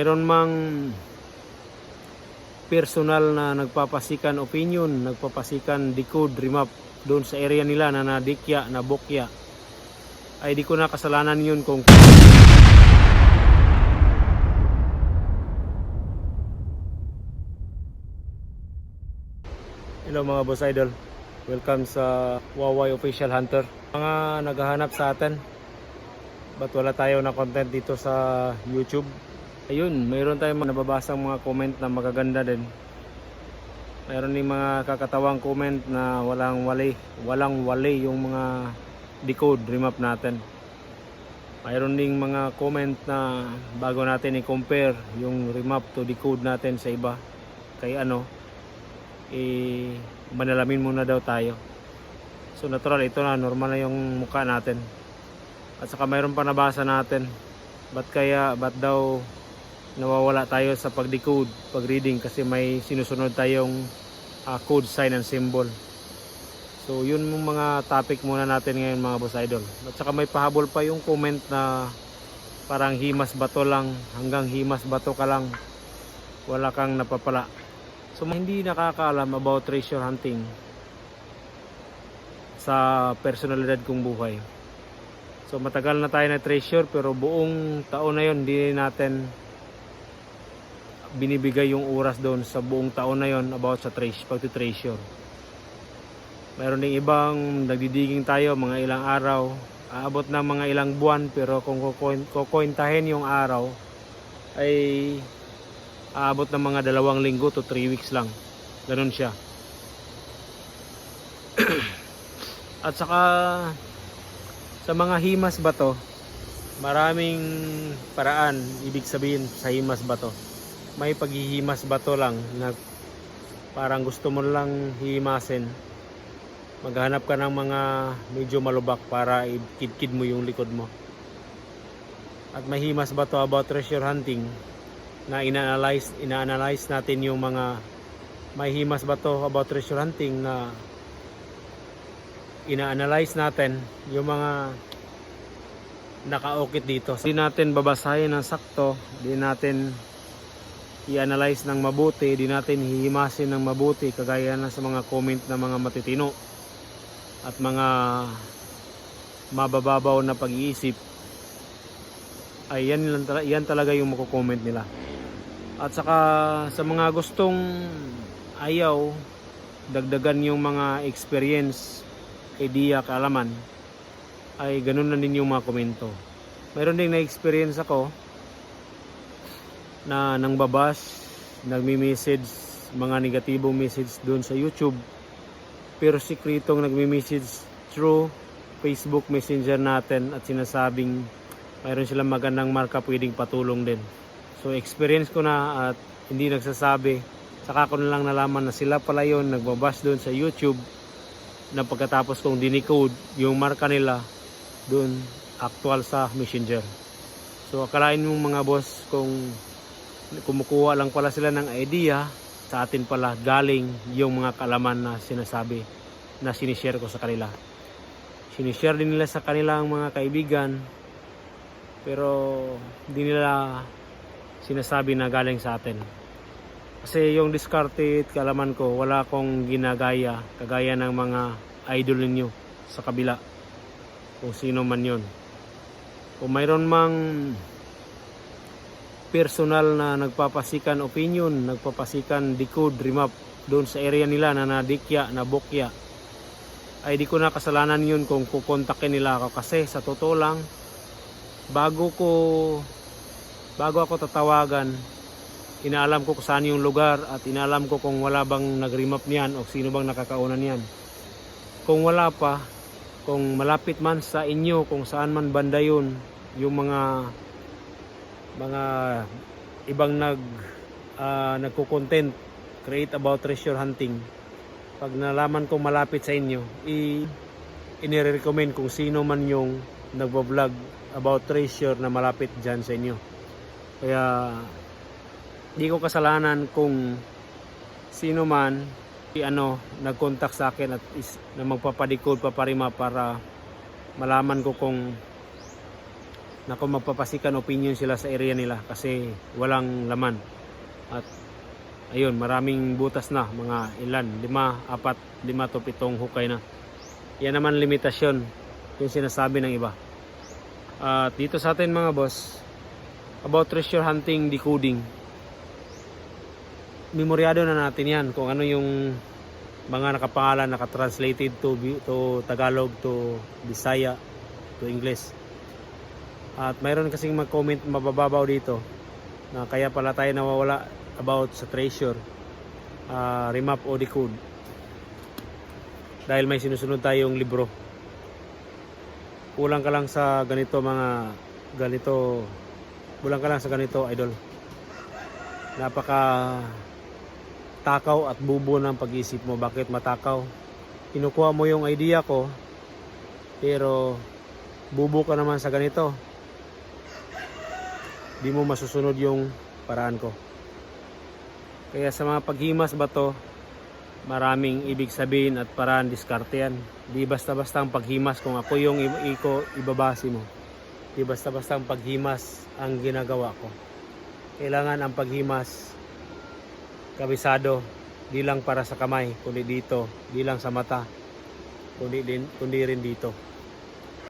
Mayroon mang personal na nagpapasikan opinion, nagpapasikan decode remap doon sa area nila na nadikya, na bokya. Ay di ko na kasalanan yun kung Hello mga boss idol. Welcome sa Huawei Official Hunter. Mga naghahanap sa atin. Ba't wala tayo na content dito sa YouTube? Ayun, mayroon tayong nababasang mga comment na magaganda din. Mayroon din mga kakatawang comment na walang wali, walang wali yung mga decode remap natin. Mayroon ding mga comment na bago natin i-compare yung remap to decode natin sa iba. Kay ano, eh, manalamin muna daw tayo. So natural, ito na, normal na yung mukha natin. At saka mayroon pa nabasa natin. Ba't kaya, ba't daw nawawala tayo sa pag-decode, pag-reading kasi may sinusunod tayong ah, code, sign, and symbol. So yun yung mga topic muna natin ngayon mga boss idol. At saka may pahabol pa yung comment na parang himas bato lang, hanggang himas bato ka lang, wala kang napapala. So hindi nakakaalam about treasure hunting sa personalidad kong buhay. So matagal na tayo na treasure pero buong taon na yon hindi natin binibigay yung oras doon sa buong taon na yon about sa treasure, pagti-treasure. Mayroon ding ibang nagdidiging tayo mga ilang araw, aabot ng mga ilang buwan pero kung kukointahin yung araw ay aabot ng mga dalawang linggo to 3 weeks lang. Ganun siya. At saka sa mga himas ba to, maraming paraan ibig sabihin sa himas ba to. May paghihimas ba to lang na parang gusto mo lang himasin. Maghanap ka ng mga medyo malubak para ikidkid mo yung likod mo. At may himas ba to about treasure hunting na ina-analyze, ina-analyze natin yung mga may himas ba to about treasure hunting na ina-analyze natin yung mga nakaukit dito. Hindi natin babasahin ng sakto, hindi natin i-analyze ng mabuti, hindi natin hihimasin ng mabuti kagaya na sa mga comment ng mga matitino at mga mabababaw na pag-iisip ay yan, lang, yan talaga yung mako-comment nila. At saka sa mga gustong ayaw dagdagan yung mga experience, idea, kaalaman ay ganun na din yung mga komento. Mayroon din na-experience ako na nang babas, nagmi-message, mga negatibong message doon sa YouTube. Pero sikretong nagmi-message through Facebook Messenger natin at sinasabing mayroon silang magandang marka pwedeng patulong din. So experience ko na at hindi nagsasabi. Saka ko na lang nalaman na sila pala yon nagbabas doon sa YouTube na pagkatapos kong dinicode yung marka nila doon actual sa messenger. So akalain mong mga boss kung kumukuha lang pala sila ng idea sa atin pala galing yung mga kalaman na sinasabi na sinishare ko sa kanila. Sinishare din nila sa kanilang mga kaibigan pero hindi nila sinasabi na galing sa atin. Kasi yung discarded kalaman ko, wala akong ginagaya kagaya ng mga idol ninyo sa kabila. Kung sino man yon. Kung mayroon mang personal na nagpapasikan opinion, nagpapasikan decode remap doon sa area nila na nadikya, na bokya, ay di ko na kasalanan yun kung kukontakin nila ako kasi sa totoo lang bago ko bago ako tatawagan inaalam ko kung saan yung lugar at inaalam ko kung wala bang nag-remap niyan o sino bang nakakauna niyan. Kung wala pa, kung malapit man sa inyo, kung saan man banda yun, yung mga mga ibang nag uh, nagko-content create about treasure hunting. Pag nalaman kong malapit sa inyo i inirecommend kung sino man yung nagbo-vlog about treasure na malapit dyan sa inyo. Kaya di ko kasalanan kung sino man i ano nag-contact sa akin at is, na magpapadikod paparima para malaman ko kung na kung magpapasikan opinion sila sa area nila kasi walang laman. At ayun, maraming butas na, mga ilan, lima, apat, lima to pitong hukay na. Yan naman limitasyon yung sinasabi ng iba. At dito sa atin mga boss, about treasure hunting, decoding, memoryado na natin yan kung ano yung mga nakapangalan, nakatranslated to, to Tagalog, to Bisaya, to English. At mayroon kasing mag-comment mabababaw dito na kaya pala tayo nawawala about sa treasure, ah, remap o decode. Dahil may sinusunod tayong libro. Kulang ka lang sa ganito mga ganito kulang ka lang sa ganito idol napaka takaw at bubo ng pag-isip mo bakit matakaw kinukuha mo yung idea ko pero bubo ka naman sa ganito di mo masusunod yung paraan ko. Kaya sa mga paghimas ba to maraming ibig sabihin at paraan diskarte yan. Di basta-basta ang paghimas kung ako yung iko ibabase mo. Di basta-basta ang paghimas ang ginagawa ko. Kailangan ang paghimas kabisado di lang para sa kamay kundi dito di lang sa mata kundi din kundi rin dito